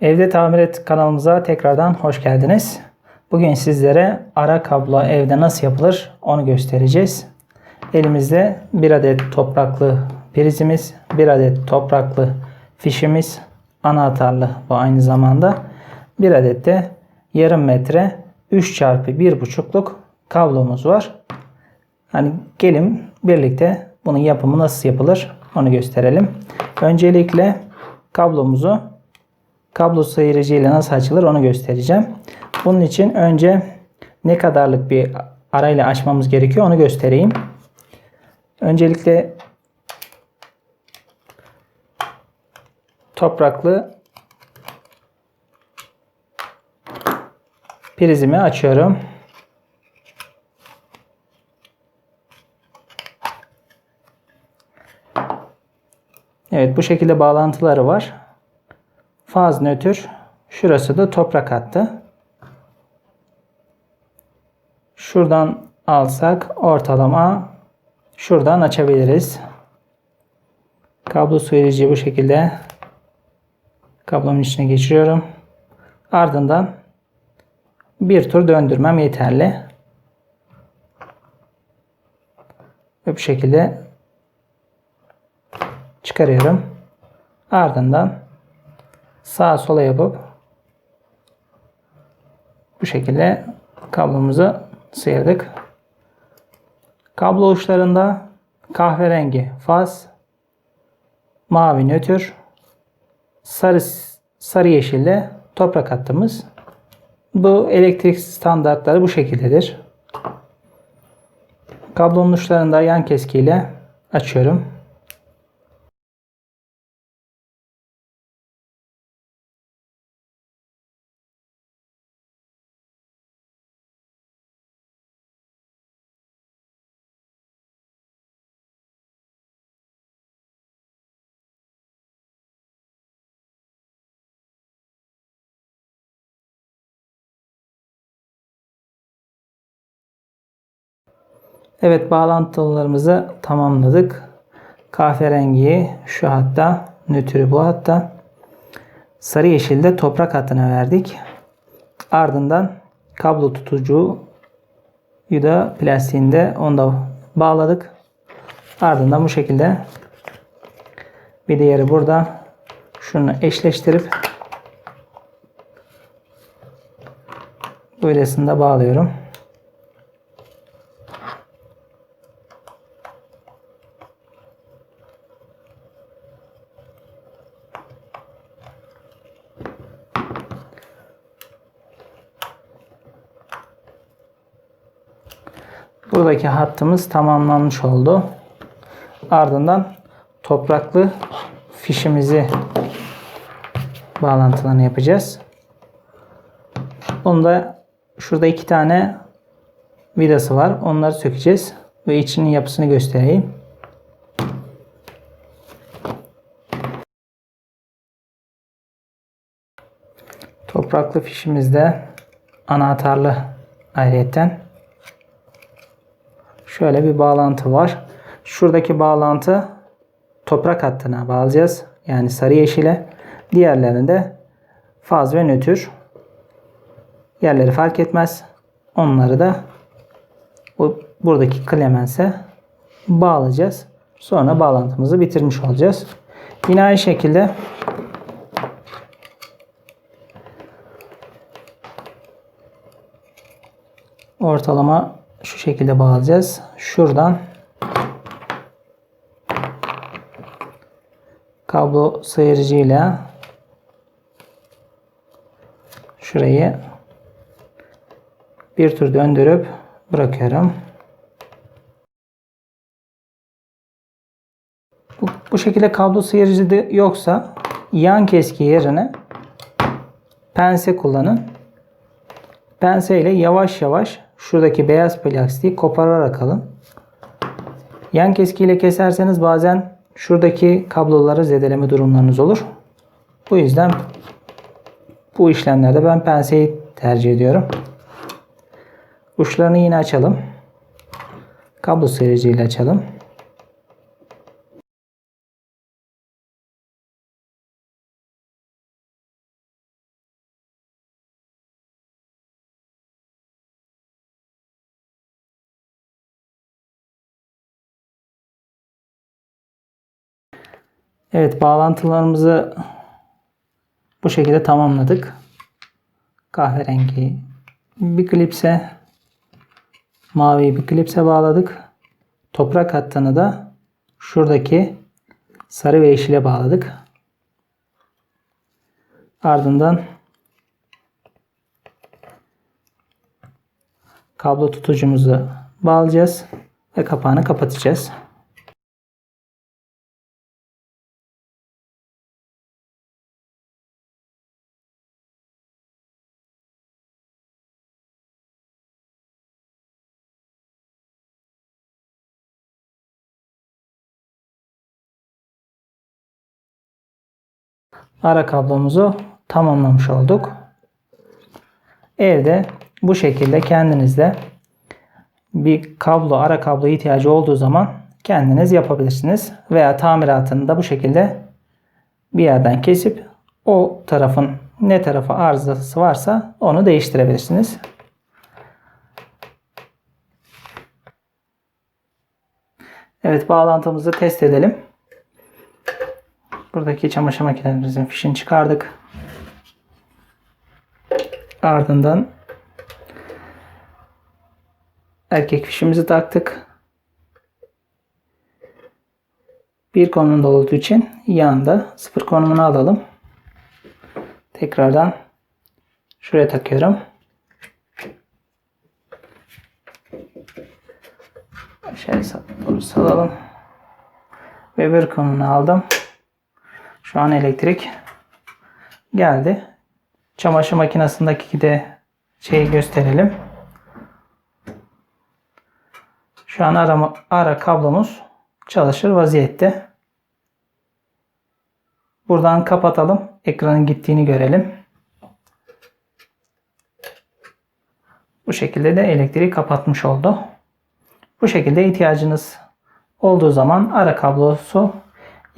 Evde Tamir Et kanalımıza tekrardan hoş geldiniz. Bugün sizlere ara kablo evde nasıl yapılır onu göstereceğiz. Elimizde bir adet topraklı prizimiz, bir adet topraklı fişimiz, anahtarlı bu aynı zamanda. Bir adet de yarım metre 3 çarpı 1,5'luk kablomuz var. Hani gelin birlikte bunun yapımı nasıl yapılır onu gösterelim. Öncelikle kablomuzu kablo sıyırıcı ile nasıl açılır onu göstereceğim. Bunun için önce ne kadarlık bir arayla açmamız gerekiyor onu göstereyim. Öncelikle topraklı prizimi açıyorum. Evet bu şekilde bağlantıları var. Faz nötr. Şurası da toprak hattı. Şuradan alsak ortalama şuradan açabiliriz. Kablo sıyırıcıyı bu şekilde kablomun içine geçiriyorum. Ardından bir tur döndürmem yeterli. Ve bu şekilde çıkarıyorum. Ardından sağa sola yapıp bu şekilde kablomuzu sıyırdık. Kablo uçlarında kahverengi faz, mavi nötr, sarı sarı yeşilde toprak hattımız. Bu elektrik standartları bu şekildedir. Kablonun uçlarında yan keskiyle açıyorum. Evet bağlantılarımızı tamamladık. Kahverengiyi şu hatta, nötrü bu hatta, sarı yeşilde toprak hattına verdik. Ardından kablo tutucuyu da plastiğinde onu da bağladık. Ardından bu şekilde bir diğeri burada şunu eşleştirip böylesinde bağlıyorum. Buradaki hattımız tamamlanmış oldu. Ardından topraklı fişimizi bağlantılarını yapacağız. Bunda şurada iki tane vidası var. Onları sökeceğiz ve içinin yapısını göstereyim. Topraklı fişimizde anahtarlı ayrıyetten şöyle bir bağlantı var. Şuradaki bağlantı toprak hattına bağlayacağız. Yani sarı yeşile. Diğerlerinde faz ve nötr. Yerleri fark etmez. Onları da bu buradaki klemense bağlayacağız. Sonra bağlantımızı bitirmiş olacağız. Yine aynı şekilde ortalama şu şekilde bağlayacağız. Şuradan kablo sıyırıcıyla şurayı bir tur döndürüp bırakıyorum. Bu, bu şekilde kablo sıyırıcı yoksa yan keski yerine pense kullanın. Pense ile yavaş yavaş şuradaki beyaz plastiği kopararak alın. Yan keskiyle keserseniz bazen şuradaki kabloları zedeleme durumlarınız olur. Bu yüzden bu işlemlerde ben penseyi tercih ediyorum. Uçlarını yine açalım. Kablo sıyırıcıyla açalım. Evet bağlantılarımızı bu şekilde tamamladık. Kahverengi bir klipse mavi bir klipse bağladık. Toprak hattını da şuradaki sarı ve yeşile bağladık. Ardından kablo tutucumuzu bağlayacağız ve kapağını kapatacağız. Ara kablomuzu tamamlamış olduk. Evde bu şekilde kendinizde bir kablo, ara kablo ihtiyacı olduğu zaman kendiniz yapabilirsiniz. Veya tamiratını da bu şekilde bir yerden kesip o tarafın ne tarafa arızası varsa onu değiştirebilirsiniz. Evet bağlantımızı test edelim. Buradaki çamaşır makinelerimizin fişini çıkardık. Ardından erkek fişimizi taktık. Bir konumunda olduğu için yanında sıfır konumunu alalım. Tekrardan şuraya takıyorum. Aşağıya doğru salalım. Ve bir konumunu aldım. Şu an elektrik geldi. Çamaşır makinesindeki de şeyi gösterelim. Şu an ara, ara kablomuz çalışır vaziyette. Buradan kapatalım. Ekranın gittiğini görelim. Bu şekilde de elektriği kapatmış oldu. Bu şekilde ihtiyacınız olduğu zaman ara kablosu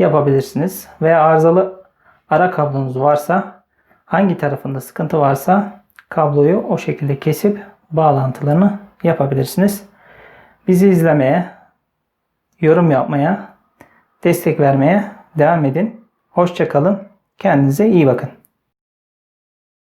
yapabilirsiniz. Veya arızalı ara kablonuz varsa hangi tarafında sıkıntı varsa kabloyu o şekilde kesip bağlantılarını yapabilirsiniz. Bizi izlemeye, yorum yapmaya, destek vermeye devam edin. Hoşçakalın. Kendinize iyi bakın.